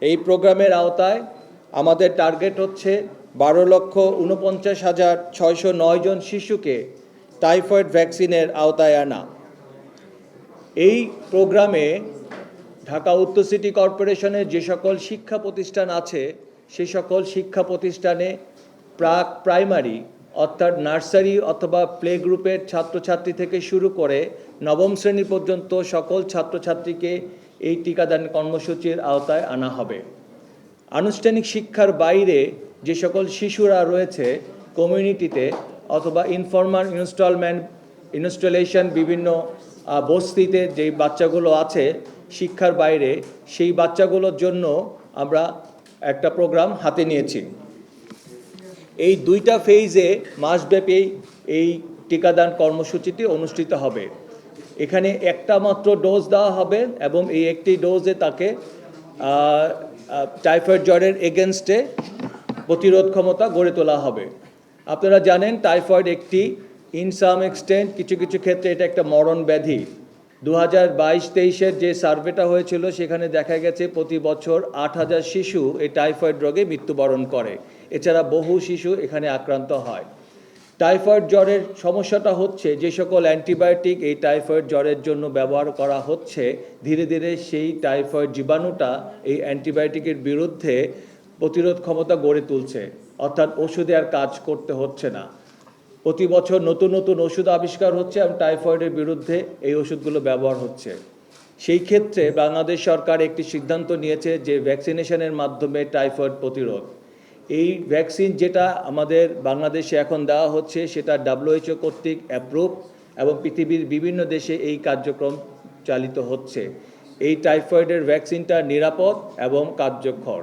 এই প্রোগ্রামের আওতায় আমাদের টার্গেট হচ্ছে বারো লক্ষ উনপঞ্চাশ হাজার ছয়শো নয় জন শিশুকে টাইফয়েড ভ্যাকসিনের আওতায় আনা। এই প্রোগ্রামে ঢাকা উত্তর সিটি কর্পোরেশনের যে সকল শিক্ষা প্রতিষ্ঠান আছে, সে সকল শিক্ষা প্রতিষ্ঠানে প্রাক প্রাইমারি অর্থাৎ নার্সারি অথবা প্লে গ্রুপের ছাত্রছাত্রী থেকে শুরু করে নবম শ্রেণি পর্যন্ত সকল ছাত্রছাত্রীকে এই টিকাদান কর্মসূচির আওতায় আনা হবে। আনুষ্ঠানিক শিক্ষার বাইরে যে সকল শিশুরা রয়েছে কমিউনিটিতে অথবা ইনফরমাল ইনস্টলমেন্ট, ইনস্টলেশন বিভিন্ন বস্তিতে যেই বাচ্চাগুলো আছে শিক্ষার বাইরে সেই বাচ্চাগুলোর জন্য আমরা একটা প্রোগ্রাম হাতে নিয়েছি। এই দুইটা ফেজে মাসব্যাপী এই টিকাদান কর্মসূচিটি অনুষ্ঠিত হবে। এখানে একটা মাত্র ডোজ দেওয়া হবে এবং এই একটি ডোজে তাকে টাইফয়েড জ্বরের এগেনস্টে প্রতিরোধ ক্ষমতা গড়ে তোলা হবে। আপনারা জানেন টাইফয়েড একটি ইন সাম এক্সটেন্ট কিছু কিছু ক্ষেত্রে এটা একটা মরণ ব্যাধি। দু হাজার বাইশ তেইশের যে সার্ভেটা হয়েছিল, সেখানে দেখা গেছে প্রতি বছর আট হাজার শিশু এই টাইফয়েড রোগে মৃত্যুবরণ করে। এছাড়া বহু শিশু এখানে আক্রান্ত হয়। টাইফয়েড জ্বরের সমস্যাটা হচ্ছে, যে সকল অ্যান্টিবায়োটিক এই টাইফয়েড জ্বরের জন্য ব্যবহার করা হচ্ছে, ধীরে ধীরে সেই টাইফয়েড জীবাণুটা এই অ্যান্টিবায়োটিকের বিরুদ্ধে প্রতিরোধ ক্ষমতা গড়ে তুলছে। অর্থাৎ ওষুধে আর কাজ করতে হচ্ছে না। প্রতি বছর নতুন নতুন ওষুধ আবিষ্কার হচ্ছে এবং টাইফয়েডের বিরুদ্ধে এই ওষুধগুলো ব্যবহার হচ্ছে। সেই ক্ষেত্রে বাংলাদেশ সরকার একটি সিদ্ধান্ত নিয়েছে যে ভ্যাকসিনেশনের মাধ্যমে টাইফয়েড প্রতিরোধ। এই ভ্যাকসিন যেটা আমাদের বাংলাদেশে এখন দেওয়া হচ্ছে সেটা ডাব্লিউএইচও কর্তৃক অ্যাপ্রুভ এবং পৃথিবীর বিভিন্ন দেশে এই কার্যক্রম চালিত হচ্ছে। এই টাইফয়েডের ভ্যাকসিনটা নিরাপদ এবং কার্যকর।